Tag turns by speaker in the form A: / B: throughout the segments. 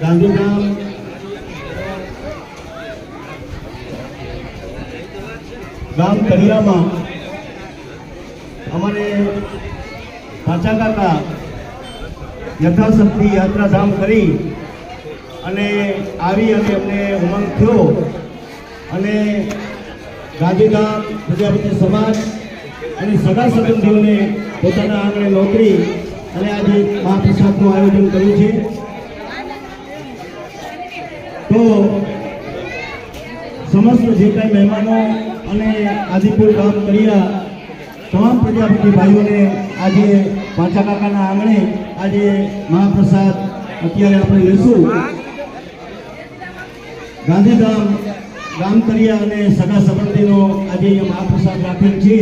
A: ગાંધીધામ. ગામ કરિયામાં અમારે પાછા કાકા યથાશક્તિ યાત્રાધામ કરી અને આવી અને અમને ઉમંગ થયો અને ગાંધીધામ પ્રજાપતિ સમાજ અને સગા સંબંધીઓને પોતાના આંગણે નોકરી અને આજે મહાપ્રસાદનું આયોજન કર્યું છે. તો સમસ્ત જે કાંઈ મહેમાનો અને આદિપુર ગામ કરિયા તમામ પ્રજાપતિ ભાઈઓને આજે પાંચા કાકાના આંગણે આજે મહાપ્રસાદ અત્યારે આપણે લેશું. ગાંધીધામ ગામ કરિયા અને સગા સંબંધીનો આજે મહાપ્રસાદ રાખેલ છે.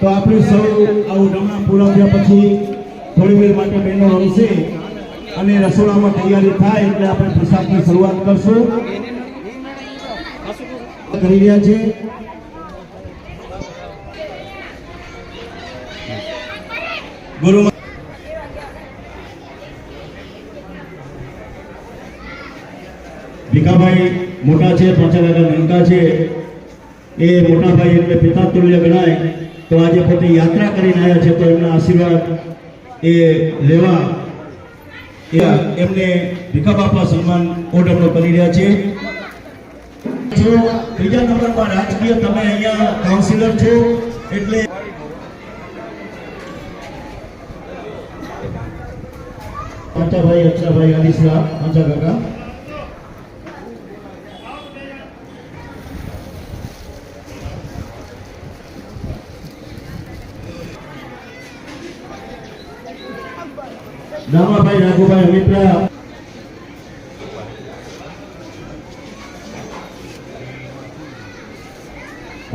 A: તો આપણે સૌ આવું રમણા પૂરા થયા પછી થોડી વાર માટે બહેનો રમશે અને રસોડામાં તૈયારી થાય એટલે આપણે પ્રસાદની શરૂઆત કરશું. કરી રહ્યા છે. ગુરુ ભીખાભાઈ મોટા છે કાકા નંકા છે. એ મોટા ભાઈ એટલે પિતા તુલ્ય ગણાય. તો આજે પોતે યાત્રા કરીને આવ્યા છે, તો એમના આશીર્વાદ એ લેવા એમને ભીખા બાપા સન્માન ઓઢવણો કરી રહ્યા છે. જો ત્રીજા નંબરમાં રાજકીય તમે અહીંયા કાઉન્સિલર છો, એટલે પાંચાભાઈ અક્ષરાભાઈ આલિસરા પાંચા કાકા. દામાભાઈ રાઘુભાઈ અમિત્રા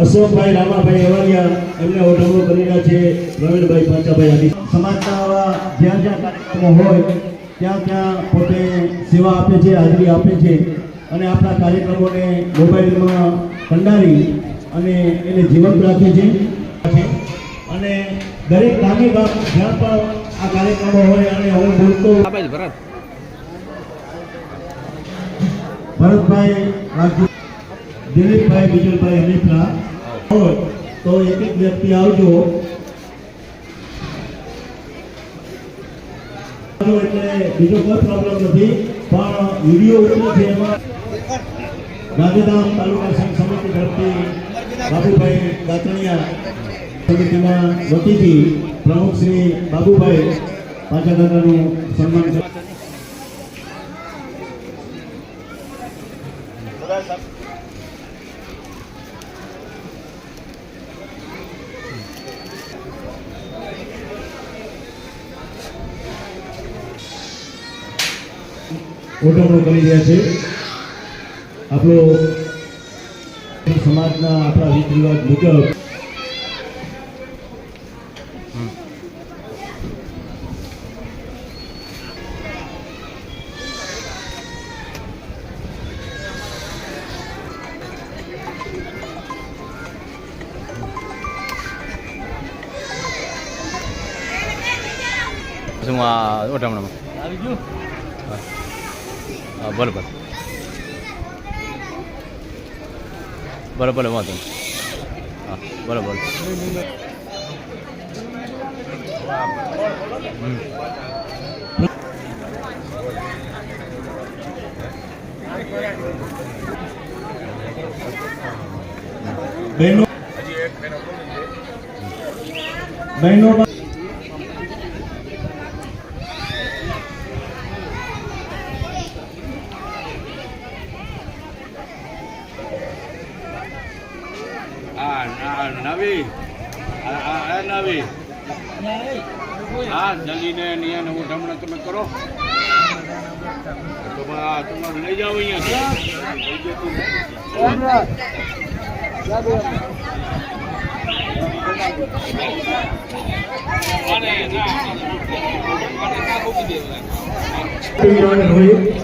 A: અશોકભાઈ, રામાભાઈ અવાલિયા એમને ઓઢવણો કરેલા છે પ્રવીણભાઈ પાંચાભાઈ આદિ. સમાજના જ્યાં જ્યાં કાર્યક્રમો હોય, ત્યાં ત્યાં પોતે સેવા આપે છે, હાજરી આપે છે અને આપણા કાર્યક્રમોને મોબાઈલમાં કંડારી અને એને જીવંત રાખે છે. અને દરેક ગામે ગામ જ્યાં પણ આ કાર્યક્રમો હોય અને હું બોલતો
B: ભરત.
A: ભરતભાઈ રાજુ દિલીપભાઈ વિજયભાઈ અમિતરા હોય તો એક એક વ્યક્તિ આવજો. એટલે બીજો કોઈ પ્રોબ્લેમ નથી પણ વીડિયો ઉતરે છે એમાં. ગાંધીધામ તાલુકા સંઘ સમિતિ તરફથી બાબુભાઈ ગાતણિયા સમિતિના વતીથી પ્રમુખ શ્રી બાબુભાઈ પાછા દાદાનું સન્માન કરે કરી રહ્યા છે. આપણો સમાજના આપણા રીત રિવાજ મુજબ
B: શું આ ઓઢામણામાં
C: આવી ગયું?
B: હા બોલો ભલે. ભલે બોલો વાંધો નહીં. હા બોલો
A: બહેનો બહેનો
D: નવી નવી હા જલ્દીને અહીંયા હું હમણાં તમે કરો તો લઈ જાઓ અહીંયા
A: રોહિત
D: રોહિત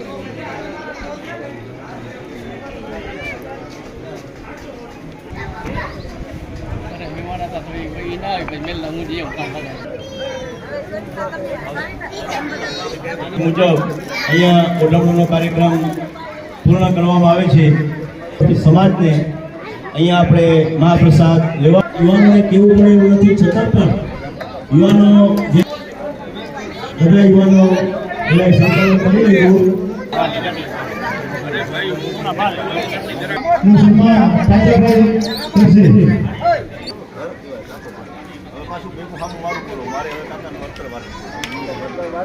A: મુજબ અહીંયા ઓઢવણીનો કાર્યક્રમ પૂર્ણ કરવામાં આવે છે. સમાજને અહીંયા આપણે મહાપ્રસાદ લેવા યુવાનોને કેવું પડે એવું નથી. છતાં પણ યુવાનો બધા યુવાનો એના સંકલન કરી લીધું નું સન્માન પાછું ભેગું સામું મારું બોલો. મારે હવે કાકાને વર્તર વાળી